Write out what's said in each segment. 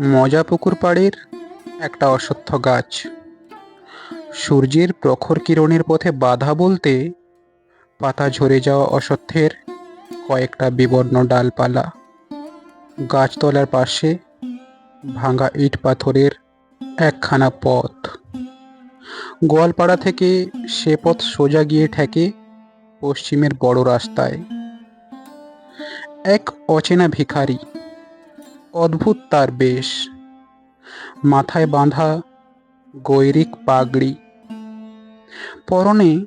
মজা পুকুর পাড়ের একটা অশ্বত্থ গাছ। সূর্যের প্রখর কিরণের পথে বাধা বলতে পাতা ঝরে যাওয়া অশ্বত্থের কয়েকটা বিবর্ণ ডালপালা। গাছতলার পাশে ভাঙা ইট পাথরের একখানা পথ। গোয়ালপাড়া থেকে সে পথ সোজা গিয়ে ঠেকে পশ্চিমের বড় রাস্তায়। এক অচেনা ভিখারি অদ্ভুত তার বেশ। মাথায় বাঁধা গৈরিক পাগড়ি। পরনে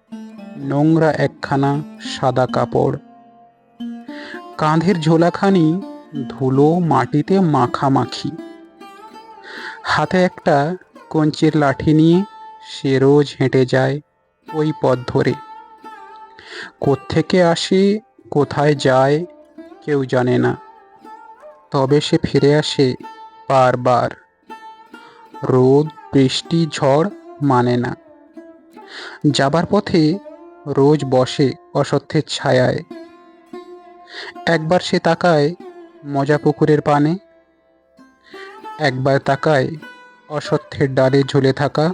নোংরা একখানা সাদা কাপড়। কাঁধের ঝোলাখানি ধুলো মাটিতে মাখামাখি। হাতে একটা কঞ্চির লাঠি নিয়ে সে রোজ হেঁটে যায় ওই পথ ধরে। কোত্থেকে আসে, কোথায় যায়, কেউ জানে না। তবে সে ফিরে আসে বারবার। রোদ, বৃষ্টি, ঝড় মানে না। যাবার পথে রোজ বসে অসত্যের ছায়ায়। একবার সে তাকায় মজা পুকুরের পানে, একবার তাকায় অসত্যের ডালে ঝুলে থাকা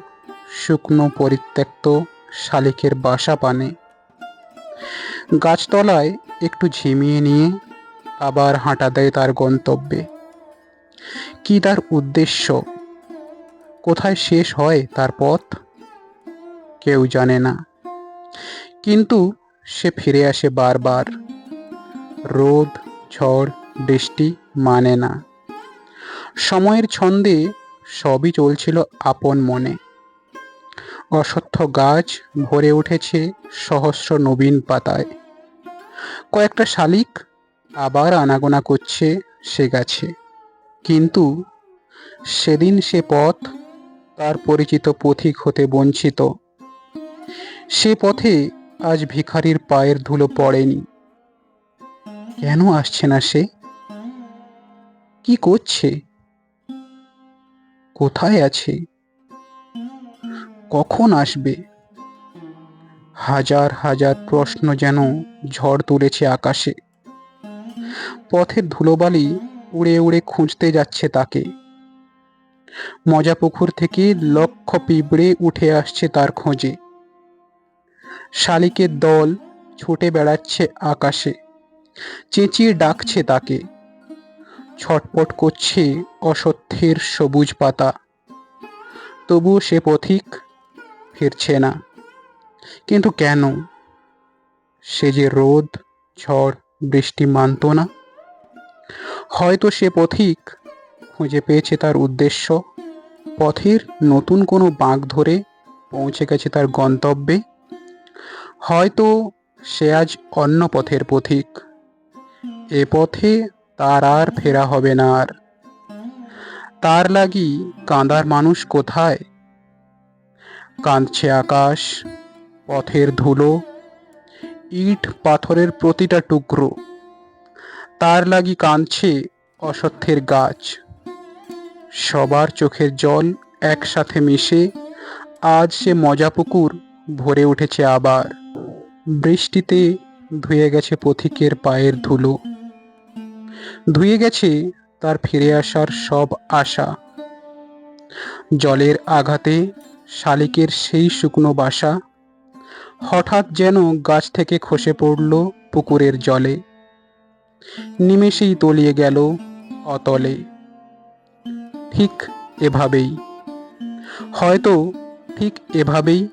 শুকনো পরিত্যক্ত শালিকের বাসা পানে। গাছতলায় একটু ঝিমিয়ে নিয়ে আবার হাঁটা দেয় তার গন্তব্যে। কি তার উদ্দেশ্য? কোথায় শেষ হয় তার পথ? কেউ জানে না। কিন্তু সে ফিরে আসে বারবার। রোদ, ঝড়, বৃষ্টি মানে না। সময়ের ছন্দে সবই চলছিল আপন মনে। অসত্য গাছ ভরে উঠেছে সহস্র নবীন পাতায়। কয়েকটা শালিক আবার আনাগোনা করছে সে গাছে। কিন্তু সেদিন সে পথ তার পরিচিত পথিক হতে বঞ্চিত। সে পথে আজ ভিখারির পায়ের ধুলো পড়েনি। কেন আসছে না সে? কি করছে? কোথায় আছে? কখন আসবে? হাজার হাজার প্রশ্ন যেন ঝড় তুলেছে আকাশে। পথের ধুলোবালি উড়ে উড়ে খুঁজতে যাচ্ছে তাকে। মজা পুকুর থেকে লক্ষ পিঁপড়ে উঠে আসছে তার খোঁজে। শালিকের দল ছুটে বেড়াচ্ছে আকাশে। চেঁচিয়ে ডাকছে তাকে। ছটপট করছে অসত্যের সবুজ পাতা। তবুও সে পথিক ফিরছে না। কিন্তু কেন? সে যে রোদ, ঝড় বৃষ্টি মানত না। হয়তো সে পথিক, খুঁজে পেয়েছে তার উদ্দেশ্য। পথের নতুন কোনো বাঁক ধরে পৌঁছে গেছে তার গন্তব্যে। হয়তো সে আজ অন্য পথের পথিক। এ পথে তার আর ফেরা হবে না আর। তার লাগি কাঁদার মানুষ কোথায়? কাঁদছে আকাশ, পথের ধুলো ইট পাথরের প্রতিটা টুকরো। তার লাগি কাঁদছে অসত্যের গাছ। সবার চোখের জল একসাথে মিশে আজ সে মজা পুকুর ভরে উঠেছে আবার। বৃষ্টিতে ধুয়ে গেছে পথিকের পায়ের ধুলো। ধুয়ে গেছে তার ফিরে আসার সব আশা। জলের আঘাতে শালিকের সেই শুকনো বাসা হঠাৎ যেন গাছ থেকে খসে পড়ল পুকুরের জলে। নিমেষেই তলিয়ে গেল অতলে। ঠিক এভাবেই। হয়তো ঠিক এভাবেই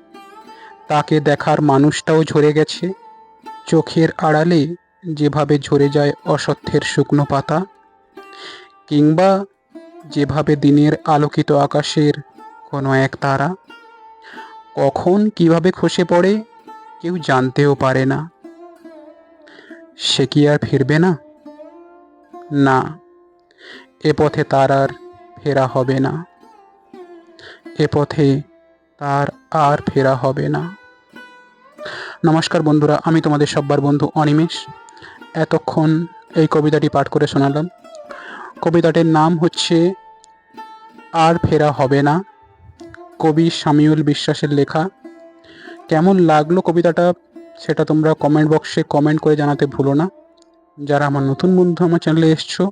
তাকে দেখার মানুষটাও ঝরে গেছে। চোখের আড়ালে যেভাবে ঝরে যায় অসত্যের শুকনো পাতা, কিংবা যেভাবে দিনের আলোকিত আকাশের কোনো এক তারা। কখন কীভাবে খসে পড়ে কেউ জানতেও পারে না। সে কি আর ফিরবে না? না, এ পথে তার আর ফেরা হবে না। এ পথে তার আর ফেরা হবে না। নমস্কার বন্ধুরা, আমি তোমাদের সব্বার বন্ধু অনিমেষ। এতক্ষণ এই কবিতাটি পাঠ করে শোনালাম। কবিতাটির নাম হচ্ছে, আর ফেরা হবে না। কবি শামিউল বিশ্বাসের লেখা। কেমন লাগল কবিতাটা, সেটা তোমরা কমেন্ট বক্সে কমেন্ট করে জানাতে ভুলো না। যারা আমার নতুন বন্ধু আমার চ্যানেলে এসছো,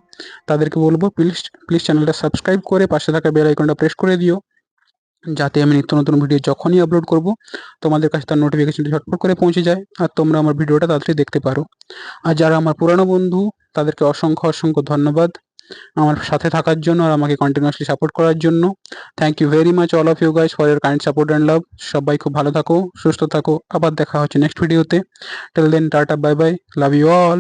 তাদেরকে বলব প্লিজ প্লিজ চ্যানেলটা সাবস্ক্রাইব করে পাশে থাকা বেল আইকনটা প্রেস করে দিও। যাতে আমি নিত্য নতুন ভিডিও যখনই আপলোড করব, তোমাদের কাছে তার নোটিফিকেশনটি ঝটপট করে পৌঁছে যায় আর তোমরা আমার ভিডিওটা তাড়াতাড়ি দেখতে পারো। আর যারা আমার পুরানো বন্ধু, তাদেরকে অসংখ্য অসংখ্য ধন্যবাদ। আমার সাথে থাকার জন্য আর আমাকে কন্টিনিউয়াসলি সাপোর্ট করার জন্য। Thank you very much all of you guys for your kind support and love সবাই খুব ভালো থাকো, সুস্থ থাকো। আবার দেখা হচ্ছে নেক্সট ভিডিওতে till then tata bye bye love you all